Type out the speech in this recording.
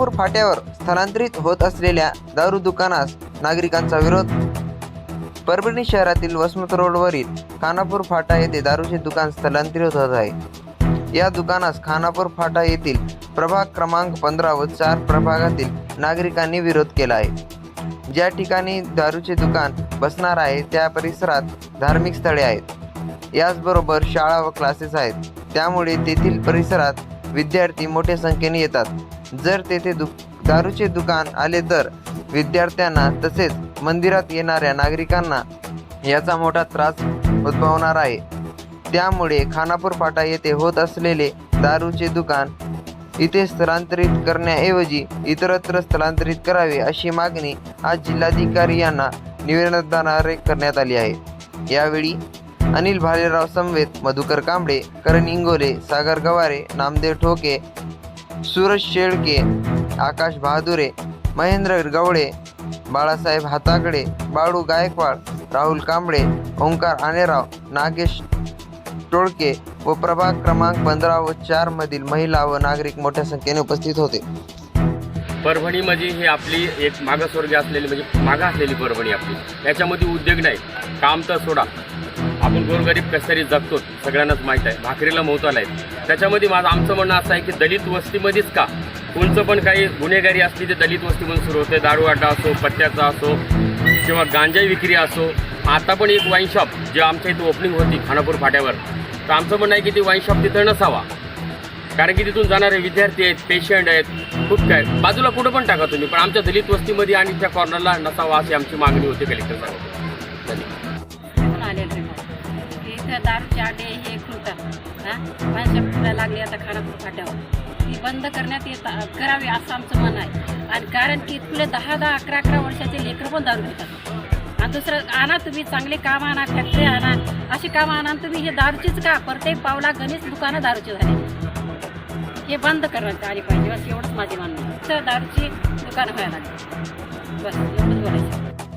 खानापूर फाट्यावर स्थलांतरित होत असलेल्या दारू दुकानास नागरिकांचा विरोध. परभणी शहरातील वसमत रोडवरील खानापूर फाटा येथे दारूचे दुकान स्थलांतरित होत आहे. या दुकानास खानापूर फाटा येथील प्रभाग क्रमांक पंधरा व चार प्रभागातील नागरिकांनी विरोध केला आहे. ज्या ठिकाणी दारूचे दुकान बसणार आहे त्या परिसरात धार्मिक स्थळे आहेत. याचबरोबर शाळा व क्लासेस आहेत. त्यामुळे तेथील परिसरात विद्यार्थी मोठ्या संख्येने येतात. जर तेथे दु दारूचे दुकान आले तर विद्यार्थ्यांना तसेच मंदिरात येणाऱ्या नागरिकांना याचा मोठा त्रास उद्भवणार आहे. त्यामुळे खानापूर फाटा येथे होत असलेले दारूचे दुकान इथे स्थलांतरित करण्याऐवजी इतरत्र स्थलांतरित करावे अशी मागणी आज जिल्हाधिकारी यांना निवेदनाद्वारे करण्यात आली आहे. यावेळी अनिल भालेराव समवेत मधुकर कांबळे करण इंगोले सागर गवारे नामदेव ठोके सूरज शेळके आकाश बहादुरे महेंद्र गवळे बाळासाहेब हातागडे बाळू गायकवाड राहुल कांबळे ओंकार आनेराव नागेश टोळके व प्रभाग क्रमांक पंधरा व चार मधील महिला व नागरिक मोठ्या संख्येने उपस्थित होते. परभणी म्हणजे ही आपली एक मागासवर्गीय असलेली म्हणजे मागा असलेली परभणी आपली. याच्यामध्ये उद्योग नाही. काम तर सोडा. आपण गोरगरीब कसे तरी जगतो सगळ्यांनाच माहीत आहे. भाकरीला मोहताल आहे त्याच्यामध्ये माझं आमचं म्हणणं असं आहे की दलित वस्तीमध्येच का? कोणचं पण काही गुन्हेगारी असली ते दलित वस्तीमधून सुरू होते. दारू अड्डा असो पत्त्याचा असो किंवा गांजा विक्री असो. आता पण एक वाईन शॉप जे आमच्या इथं ओपनिंग होती खानापूर फाट्यावर. तर आमचं म्हणणं आहे की ती वाईन शॉप तिथं नसावा. कारण की तिथून जाणारे विद्यार्थी आहेत पेशंट आहेत खूप काय. बाजूला कुठं पण टाका तुम्ही पण आमच्या दलित वस्तीमध्ये आणि त्या कॉर्नरला नसावा अशी आमची मागणी होती कलेक्टर साहेब. धन्यवाद. मग की दारूचे आडे हे खुलतात हां? माणसं फुला लागली आता खानापूर फाट्यावर. ती बंद करण्यात येत करावी असं आमचं मन आहे. आणि कारण की इथले दहा दहा अकरा अकरा वर्षाचे लेकरं पण दारू पितात. आणि दुसरं आणा तुम्ही चांगले काम आणा फॅक्टरी आणा अशी कामं आणा आणि तुम्ही हे दारूचीच का? प्रत्येक पावला गणेश दुकानं दारूची झाली. हे बंद करण्यात आली पाहिजे बस एवढंच माझे म्हणणं आहे. तर दारूची दुकानं व्हायला लागली. बस एवढंच बोलायचं.